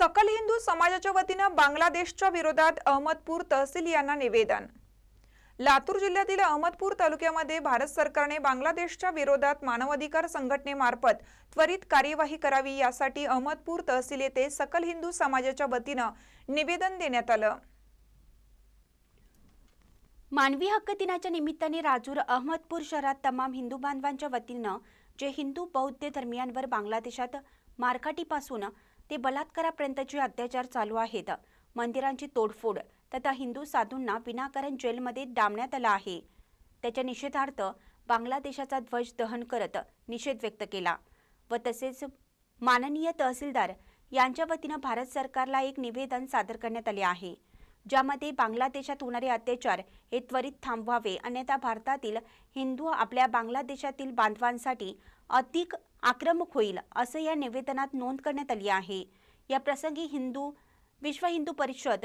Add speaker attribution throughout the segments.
Speaker 1: सकल हिंदू समाजाच्या वतीनं बांगलादेशच्या विरोधात अहमदपूर तहसील यांना निवेदन. लातूर जिल्ह्यातील अहमदपूर तालुक्यामध्ये भारत सरकारने बांगलादेशच्या विरोधात मानवाधिकार संघटनेमार्फत त्वरित कार्यवाही करावी यासाठी अहमदपूर तहसील येथे सकल हिंदू समाजाच्या वतीनं निवेदन देण्यात आलं.
Speaker 2: मानवी हक्क दिनाच्या निमित्ताने राजूर अहमदपूर शहरात तमाम हिंदू बांधवांच्या वतीनं जे हिंदू बौद्ध धर्मियांवर बांगलादेशात मारकाटीपासून ते बलात्कारापर्यंतचे अत्याचार चालू आहेत. मंदिरांची तोडफोड तथा हिंदू साधूंना विनाकारण जेलमध्ये डांबण्यात आला आहे. त्याच्या निषेधार्थ बांगलादेशाचा ध्वज दहन करत निषेध व्यक्त केला व तसेच माननीय तहसीलदार यांच्या वतीनं भारत सरकारला एक निवेदन सादर करण्यात आले आहे. ज्यामध्ये बांगलादेशात होणारे अत्याचार हे त्वरित थांबवावे. अन्यथा भारतातील हिंदू आपल्या बांगलादेशातील बांधवांसाठी अधिक आक्रमक होईल असं या निवेदनात नोंद करण्यात आली आहे. या प्रसंगी हिंदू विश्व हिंदू परिषद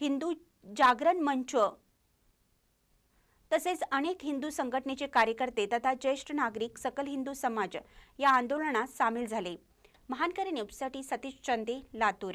Speaker 2: हिंदू जागरण मंच तसेच अनेक हिंदू संघटनेचे कार्यकर्ते तथा ज्येष्ठ नागरिक सकल हिंदू समाज या आंदोलनात सामील झाले. महानकरी न्यूजसाठी सतीश चंदे लातूर.